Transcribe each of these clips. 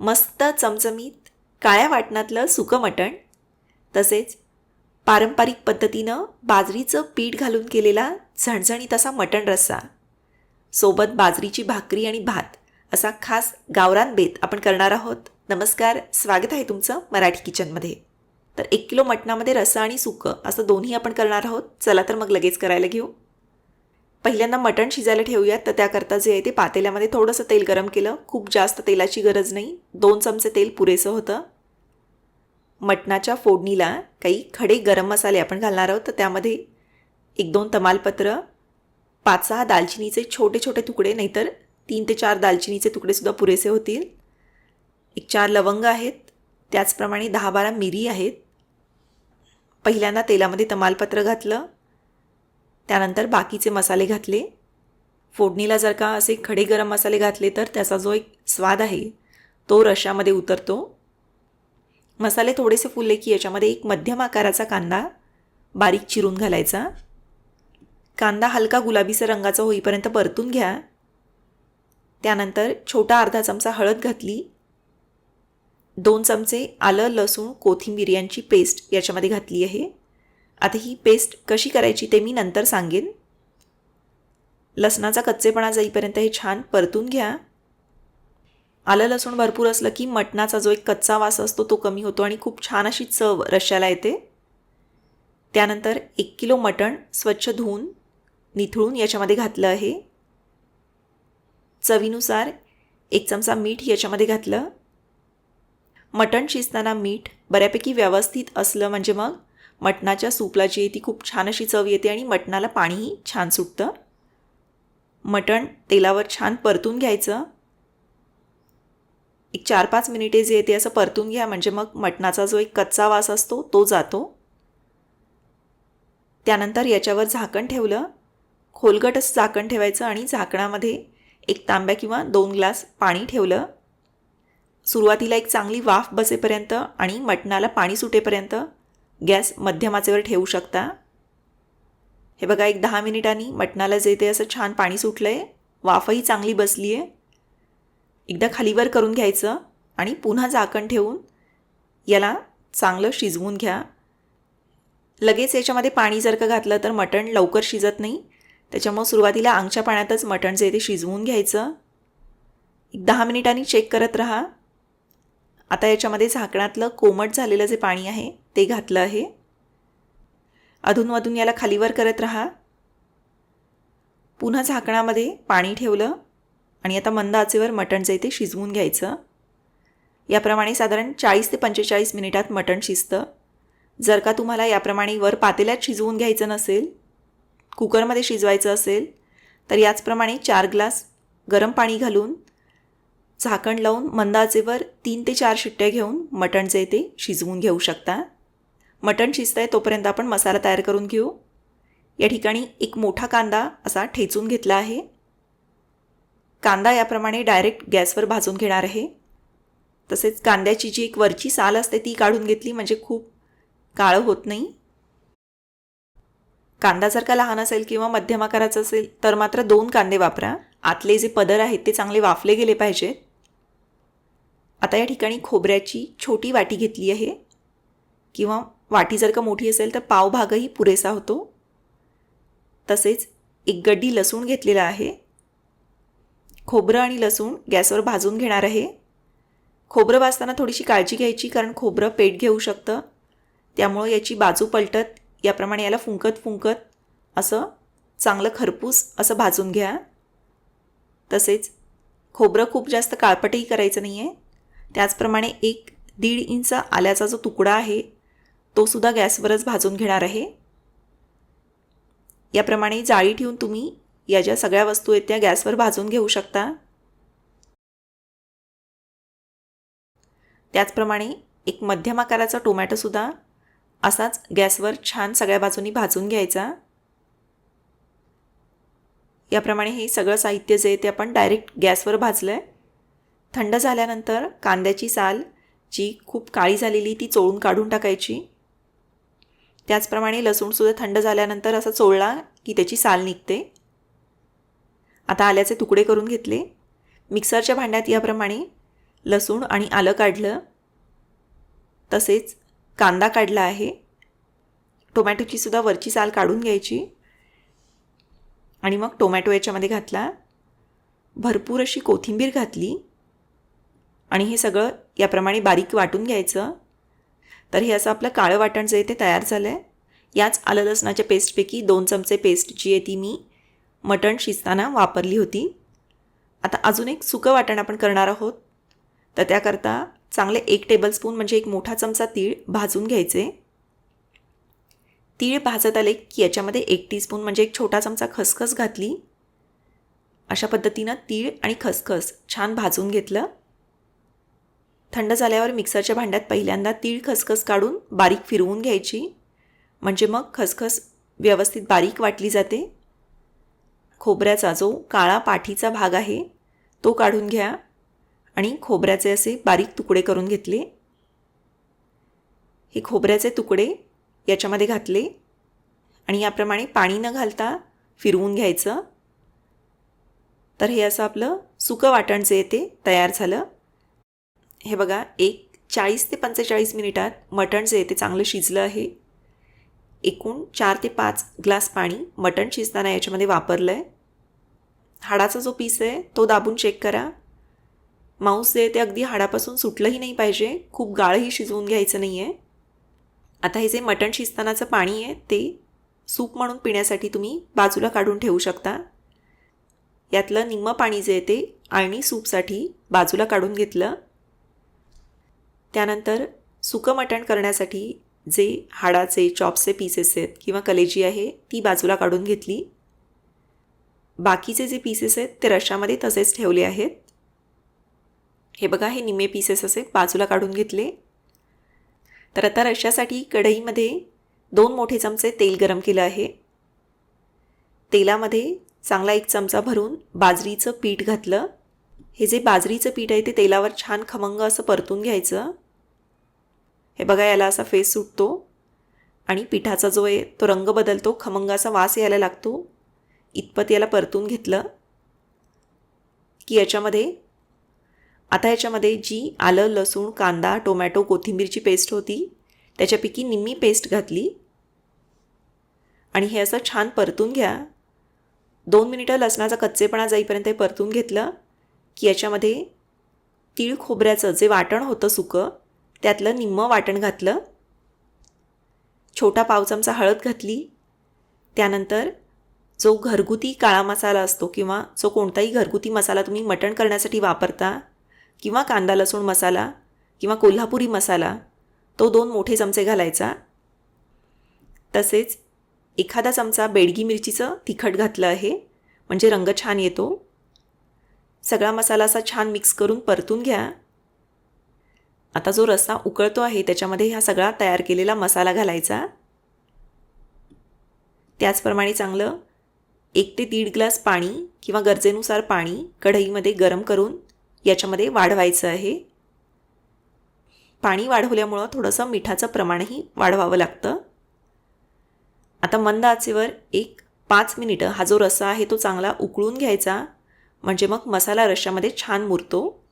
मस्त चमचमीत काळ्या वाटणातलं सुकं मटण तसेच पारंपरिक पद्धतीनं बाजरीचं पीठ घालून केलेला झणझणीत असा मटण रस्सा. सोबत बाजरीची भाकरी आणि भात असा खास गावरान बेत आपण करणार आहोत. नमस्कार स्वागत आहे तुमचं मराठी किचनमध्ये. तर एक किलो मटणामध्ये रस्सा आणि सुकं असं दोन्ही आपण करणार आहोत. चला तर मग लगेच करायला घेऊ. पहिल्यांदा मटण शिजायला ठेवूयात तर त्याकरता जे आहे ते पातेल्यामध्ये थोडंसं तेल गरम केलं. खूप जास्त तेलाची गरज नाही. दोन चमचे तेल पुरेसं होतं. मटणाच्या फोडणीला काही खडे गरम मसाले आपण घालणार आहोत तर त्यामध्ये एक दोन तमालपत्र पाच सहा दालचिनीचे छोटे छोटे तुकडे नाहीतर तीन ते चार दालचिनीचे तुकडेसुद्धा पुरेसे होतील. एक चार लवंग आहेत. त्याचप्रमाणे दहा बारा मिरी आहेत. पहिल्यांदा तेलामध्ये तमालपत्र घातलं. त्यानंतर बाकीचे मसाले घातले. फोडणीला जर का असे खडे गरम मसाले घातले तर त्याचा जो एक स्वाद आहे तो रशामध्ये उतरतो. मसाले थोडेसे फुलले की याच्यामध्ये एक मध्यम आकाराचा कांदा बारीक चिरून घालायचा. कांदा हलका गुलाबीचा रंगाचा होईपर्यंत परतून घ्या. त्यानंतर छोटा अर्धा चमचा हळद घातली. दोन चमचे आलं लसूण कोथिंबीर यांची पेस्ट याच्यामध्ये घातली आहे. आता ही पेस्ट कशी करायची ते मी नंतर सांगेन. लसणाचा कच्चेपणा जाईपर्यंत हे छान परतून घ्या. आलं लसूण भरपूर असलं की मटणाचा जो एक कच्चा वास असतो तो कमी होतो आणि खूप छान अशी चव रश्याला येते. त्यानंतर एक किलो मटण स्वच्छ धुवून निथळून याच्यामध्ये घातलं आहे. चवीनुसार एक चमचा मीठ याच्यामध्ये घातलं. मटण शिजताना मीठ बऱ्यापैकी व्यवस्थित असलं म्हणजे मग मटणाच्या सूपला जी आहे ती खूप छान अशी चव येते आणि मटणाला पाणीही छान सुटतं. मटण तेलावर छान परतून घ्यायचं. एक चार पाच मिनिटे जे येते असं परतून घ्या म्हणजे मग मटणाचा जो एक कच्चा वास असतो तो जातो. त्यानंतर याच्यावर झाकण ठेवलं. खोलगट असं झाकण ठेवायचं आणि झाकणामध्ये एक तांब्या किंवा दोन ग्लास पाणी ठेवलं. सुरुवातीला एक चांगली वाफ बसेपर्यंत आणि मटणाला पाणी सुटेपर्यंत गॅस मध्यमाचेवर ठेवू शकता. हे बघा एक दहा मिनिटांनी मटणाला जे ते असं छान पाणी सुटलं आहे वाफही चांगली बसली आहे एकदा खालीवर करून घ्यायचं आणि पुन्हा झाकण ठेवून याला चांगलं शिजवून घ्या. लगेच याच्यामध्ये पाणी जर का घातलं तर मटण लवकर शिजत नाही. त्याच्यामुळं सुरुवातीला आंगच्या पाण्यातच मटण जे ते शिजवून घ्यायचं. एक दहा मिनिटांनी चेक करत राहा. आता याच्यामध्ये झाकणातलं कोमट झालेलं जे पाणी आहे ते घातलं आहे. अधूनमधून याला खालीवर करत राहा. पुन्हा झाकणामध्ये पाणी ठेवलं आणि आता मंद आचेवर मटण जे ते शिजवून घ्यायचं. याप्रमाणे साधारण चाळीस ते पंचेचाळीस मिनिटात मटण शिजतं. जर का तुम्हाला याप्रमाणे वर पातेल्यात शिजवून घ्यायचं नसेल कुकरमध्ये शिजवायचं असेल तर याचप्रमाणे चार ग्लास गरम पाणी घालून झाकण लावून मंदाचेवर तीन ते चार शिट्ट्या घेऊन मटणचे ते शिजवून घेऊ शकता. मटण शिजतं आहे तोपर्यंत आपण मसाला तयार करून घेऊ. या ठिकाणी एक मोठा कांदा असा ठेचून घेतला आहे. कांदा याप्रमाणे डायरेक्ट गॅसवर भाजून घेणार आहे. तसेच कांद्याची जी एक वरची साल असते ती काढून घेतली म्हणजे खूप काळं होत नाही. कांदा जर का लहान असेल किंवा मध्यम आकाराचा असेल तर मात्र दोन कांदे वापरा. आतले जे पदर आहेत ते चांगले वाफले गेले पाहिजेत. आता या ठिकाणी खोबऱ्याची छोटी वाटी घेतली आहे. किंवा वाटी जर का मोठी असेल तर पावभागही पुरेसा होतो. तसेच एक गड्डी लसूण घेतलेला आहे. खोबरं आणि लसूण गॅसवर भाजून घेणार आहे. खोबरं भाजताना थोडीशी काळजी घ्यायची कारण खोबरं पेट घेऊ शकतं. त्यामुळं याची बाजू पलटत याप्रमाणे याला फुंकत फुंकत असं चांगलं खरपूस असं भाजून घ्या. तसेच खोबरं खूप जास्त काळपटही करायचं नाही आहे त्याचप्रमाणे एक दीड इंच आल्याचा जो तुकडा आहे तो सुद्धा गॅसवरच भाजून घेणार आहे. याप्रमाणे जाळी ठेवून तुम्ही या ज्या सगळ्या वस्तू आहेत त्या गॅसवर भाजून घेऊ शकता. त्याचप्रमाणे एक मध्यम आकाराचा टोमॅटोसुद्धा असाच गॅसवर छान सगळ्या बाजूनी भाजून घ्यायचा. याप्रमाणे हे सगळं साहित्य जे आहे ते आपण डायरेक्ट गॅसवर भाजलं आहे थंड झाल्यानंतर कांद्याची साल जी खूप काळी झालेली ती चोळून काढून टाकायची. त्याचप्रमाणे लसूणसुद्धा थंड झाल्यानंतर असं चोळला की त्याची साल निघते. आता आल्याचे तुकडे करून घेतले. मिक्सरच्या भांड्यात याप्रमाणे लसूण आणि आलं काढलं. तसेच कांदा काढला आहे. टोमॅटोची सुद्धा वरची साल काढून घ्यायची. आणि मग टोमॅटो याच्यामध्ये घातला. भरपूर अशी कोथिंबीर घातली. आणि हे सगळं याप्रमाणे बारीक वाटून घ्यायचं. तर हे असं आपलं काळं वाटण जे आहे ते तयार झालं आहे याच आलं लसणाच्या पेस्टपैकी दोन चमचे पेस्ट जी आहे ती मी मटण शिजताना वापरली होती. आता अजून एक सुकं वाटण आपण करणार आहोत. तर त्याकरता चांगले एक टेबलस्पून म्हणजे एक मोठा चमचा तीळ भाजून घ्यायचे. तीळ भाजत आले की याच्यामध्ये एक टीस्पून म्हणजे एक छोटा चमचा खसखस घातली. अशा पद्धतीनं तीळ आणि खसखस छान भाजून घेतलं. थंड झाल्यावर मिक्सरच्या भांड्यात पहिल्यांदा तीळ खसखस काढून बारीक फिरवून घ्यायची. म्हणजे मग खसखस व्यवस्थित बारीक वाटली जाते. खोबऱ्याचा जो काळा पाठीचा भाग आहे तो काढून घ्या आणि खोबऱ्याचे असे बारीक तुकडे करून घेतले. हे खोबऱ्याचे तुकडे याच्यामध्ये घातले आणि याप्रमाणे पाणी न घालता फिरवून घ्यायचं. तर हे असं आपलं सुकं वाटण जे ते तयार झालं. हे बघा एक चाळीस ते पंचेचाळीस मिनिटात मटण जे आहे ते चांगलं शिजलं आहे. एकूण चार ते पाच ग्लास पाणी मटण शिजताना याच्यामध्ये वापरलं आहे हाडाचा जो पीस आहे तो दाबून चेक करा. मांस जे आहे ते अगदी हाडापासून सुटलंही नाही पाहिजे खूप गाळही शिजवून घ्यायचं नाही आहे आता हे जे मटण शिजतानाचं पाणी आहे ते सूप म्हणून पिण्यासाठी तुम्ही बाजूला काढून ठेवू शकता. यातलं निम्मं पाणी जे आहे ते आणि सूपसाठी बाजूला काढून घेतलं. त्यानंतर सुकं मटण करण्यासाठी जे हाडाचे चॉपचे पीसेस आहेत किंवा कलेजी आहे ती बाजूला काढून घेतली. बाकीचे जे पीसेस आहेत ते रशामध्ये तसेच ठेवले आहेत. हे बघा हे निम्मे पीसेस असे बाजूला काढून घेतले. तर आता रशासाठी कढईमध्ये दोन मोठे चमचे तेल गरम केलं आहे. तेलामध्ये चांगला एक चमचा भरून बाजरीचं पीठ घातलं. हे जे बाजरीचं पीठ आहे ते तेलावर छान खमंग असं परतून घ्यायचं. हे बघा याला असा फेस सुटतो आणि पिठाचा जो आहे तो रंग बदलतो खमंगाचा वास यायला लागतो. इतपत याला परतून घेतलं की याच्यामध्ये आता याच्यामध्ये जी आलं लसूण कांदा टोमॅटो कोथिंबीरची पेस्ट होती त्याच्यापैकी निम्मी पेस्ट घातली आणि हे असं छान परतून घ्या. दोन मिनिटं लसणाचा कच्चेपणा जाईपर्यंत हे परतून घेतलं. की याच्यामध्ये तीळ खोबऱ्याचं जे वाटण होतं सुकं त्यातलं निम्मं वाटण घातलं छोटा पाव चमचा हळद घातली त्यानंतर जो घरगुती काळा मसाला असतो किंवा जो कोणताही घरगुती मसाला तुम्ही मटण करण्यासाठी वापरता किंवा कांदा लसूण मसाला किंवा कोल्हापुरी मसाला तो दोन मोठे चमचे घालायचा. तसेच एखादा चमचा बेडगी मिरचीचं तिखट घातलं आहे म्हणजे रंग छान येतो. सगळा मसाला असा छान मिक्स करून परतून घ्या. आता जो रस्सा उकळतो आहे त्याच्यामध्ये हा सगळा तयार केलेला मसाला घालायचा. त्याचप्रमाणे चांगलं एक ते दीड ग्लास पाणी किंवा गरजेनुसार पाणी कढईमध्ये गरम करून याच्यामध्ये वाढवायचं आहे. पाणी वाढवल्यामुळं थोडंसं मिठाचं प्रमाणही वाढवावं लागतं. आता मंद आचेवर एक पाच मिनिटं हा जो रस्सा आहे तो चांगला उकळून घ्यायचा. म्हणजे मग मसाला रश्श्यामध्ये छान मुरतो.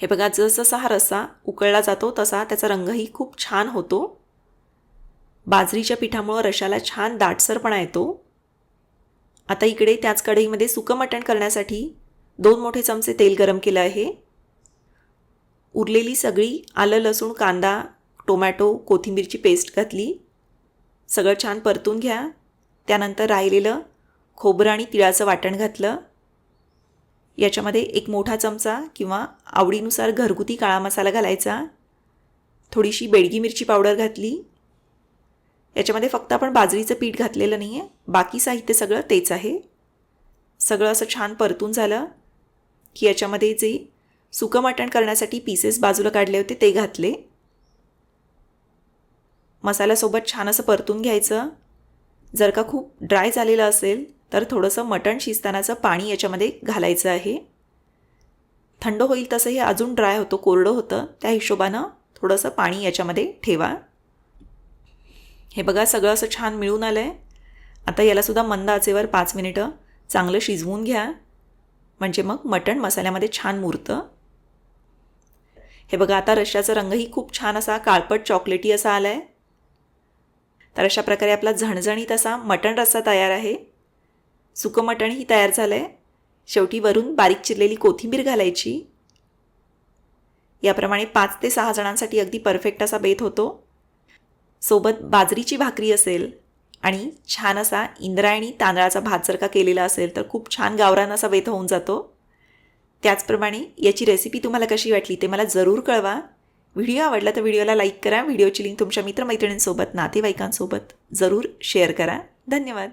हे बघा जसजसा हा रस्सा उकळला जातो तसा त्याचा रंगही खूप छान होतो. बाजरीच्या पिठामुळं रशाला छान दाटसरपणा येतो. आता इकडे त्याच कढईमध्ये सुकं मटण करण्यासाठी दोन मोठे चमचे तेल गरम केलं आहे. उरलेली सगळी आलं लसूण कांदा टोमॅटो कोथिंबीरची पेस्ट घातली. सगळं छान परतून घ्या. त्यानंतर राहिलेलं खोबरं आणि तिळाचं वाटण घातलं. याच्यामध्ये एक मोठा चमचा किंवा आवडीनुसार घरगुती काळा मसाला घालायचा थोडीशी बेडगी मिरची पावडर घातली. याच्यामध्ये फक्त आपण बाजरीचं पीठ घातलेलं नाही आहे बाकी साहित्य सगळं तेच आहे. सगळं असं छान परतून झालं की याच्यामध्ये जे सुकं मटण करण्यासाठी पीसेस बाजूला काढले होते ते घातले. मसाल्यासोबत छान असं परतून घ्यायचं. जर का खूप ड्राय झालेलं असेल तर थोडंसं मटण शिजतानाचं पाणी याच्यामध्ये घालायचं आहे. थंड होईल तसं हे अजून ड्राय होतं कोरडं होतं. त्या हिशोबानं थोडंसं पाणी याच्यामध्ये ठेवा. हे बघा सगळं असं छान मिळून आलं आहे आता यालासुद्धा मंद आचेवर पाच मिनिटं चांगलं शिजवून घ्या. म्हणजे मग मटण मसाल्यामध्ये छान मुरतं. हे बघा आता रश्याचा रंगही खूप छान असा काळपट चॉकलेटी असा आला आहे तर अशा प्रकारे आपला झणझणीत असा मटण रस्सा तयार आहे. सुकं मटणही तयार झालं आहे शेवटी वरून बारीक चिरलेली कोथिंबीर घालायची. याप्रमाणे पाच ते सहा जणांसाठी अगदी परफेक्ट असा बेत होतो. सोबत बाजरीची भाकरी असेल आणि छान असा इंद्रायणी तांदळाचा भात जर का केलेला असेल तर खूप छान गावरान असा बेत होऊन जातो. त्याचप्रमाणे याची रेसिपी तुम्हाला कशी वाटली ते मला जरूर कळवा. व्हिडिओ आवडला तर व्हिडिओला लाईक करा. व्हिडिओची लिंक तुमच्या मित्रमैत्रिणींसोबत नातेवाईकांसोबत जरूर शेअर करा. धन्यवाद.